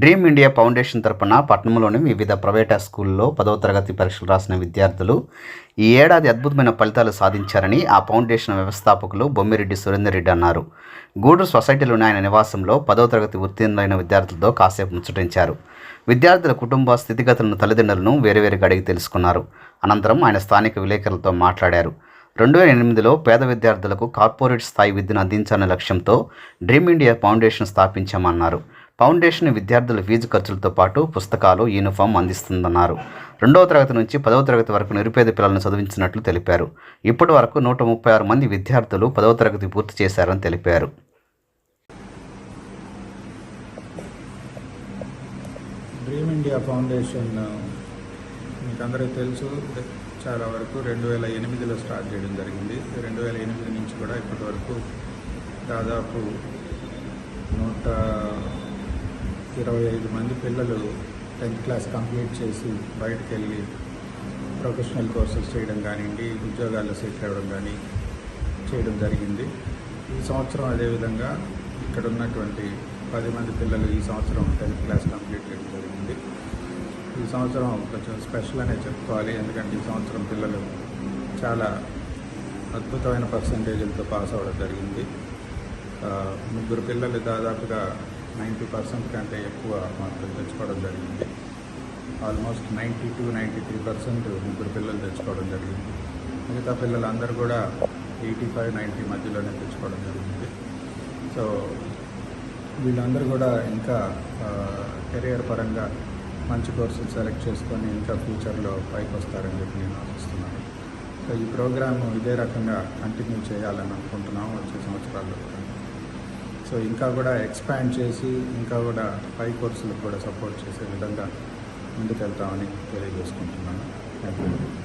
Dream India foundation తరపున పట్టణంలోని వివిధ ప్రైవేట్ స్కూల్లో పదవ తరగతి పరీక్షలు రాసిన విద్యార్థులు ఈ ఏడాది అద్భుతమైన ఫలితాలు సాధించారని ఆ ఫౌండేషన్ వ్యవస్థాపకులు బొమ్మిరెడ్డి సురేందర్ రెడ్డి అన్నారు. గూడూరు సొసైటీలోని ఆయన నివాసంలో పదవ తరగతి ఉత్తీర్ణులైన విద్యార్థులతో కాసేపు ముచ్చటించారు. విద్యార్థుల కుటుంబ స్థితిగతులను తల్లిదండ్రులను వేరువేరుగా అడిగి తెలుసుకున్నారు. అనంతరం ఆయన స్థానిక విలేకరులతో మాట్లాడారు. రెండు వేల ఎనిమిదిలో పేద విద్యార్థులకు కార్పొరేట్ స్థాయి విద్యను అందించాలనే లక్ష్యంతో డ్రీమ్ ఇండియా ఫౌండేషన్ స్థాపించామన్నారు. ఫౌండేషన్ విద్యార్థుల ఫీజు ఖర్చులతో పాటు పుస్తకాలు యూనిఫామ్ అందిస్తుందన్నారు. రెండవ తరగతి నుంచి పదవ తరగతి వరకు నిరుపేద పిల్లలను చదివించినట్లు తెలిపారు. ఇప్పటి వరకు నూట ముప్పై ఆరు మంది విద్యార్థులు పదవ తరగతి పూర్తి చేశారని తెలిపారు. డ్రీమ్ ఇండియా ఫౌండేషన్ మీకు అందరికీ తెలుసు చాలా వరకు రెండు వేల ఎనిమిదిలో స్టార్ట్ చేయడం జరిగింది. రెండు వేల ఎనిమిది నుంచి కూడా ఇప్పటి వరకు దాదాపు నూట ఇరవై ఐదు మంది పిల్లలు టెన్త్ క్లాస్ కంప్లీట్ చేసి బయటకు వెళ్ళి ప్రొఫెషనల్ కోర్సెస్ చేయడం కానివ్వండి ఉద్యోగాల్లో సెటిల్ అవ్వడం కానీ చేయడం జరిగింది. ఈ సంవత్సరం అదేవిధంగా ఇక్కడ ఉన్నటువంటి పది మంది పిల్లలు ఈ సంవత్సరం టెన్త్ క్లాస్ కంప్లీట్ చేయడం జరిగింది. ఈ సంవత్సరం కొంచెం స్పెషల్ అనే చెప్పుకోవాలి. ఎందుకంటే ఈ సంవత్సరం పిల్లలు చాలా అద్భుతమైన పర్సంటేజ్లతో పాస్ అవ్వడం జరిగింది. ముగ్గురు పిల్లలు దాదాపుగా నైంటీ పర్సెంట్ కంటే ఎక్కువ మార్కులు తెచ్చుకోవడం జరిగింది. Almost ninety two ninety three percent ముగ్గురు పిల్లలు తెచ్చుకోవడం జరిగింది. మిగతా పిల్లలందరూ కూడా ఎయిటీ ఫైవ్ నైంటీ మధ్యలోనే తెచ్చుకోవడం జరిగింది. సో వీళ్ళందరూ కూడా ఇంకా కెరియర్ పరంగా మంచి కోర్సులు సెలెక్ట్ చేసుకొని ఇంకా ఫ్యూచర్లో పైకి వస్తారని చెప్పి నేను ఆశిస్తున్నాను. సో ఈ ప్రోగ్రామ్ ఇదే రకంగా కంటిన్యూ చేయాలని అనుకుంటున్నాం వచ్చే సంవత్సరాల్లో కూడా. సో ఇంకా కూడా ఎక్స్పాండ్ చేసి ఇంకా కూడా పై కోర్సులకు కూడా సపోర్ట్ చేసే విధంగా ముందుకెళ్తామని తెలియజేసుకుంటున్నాను. Thank you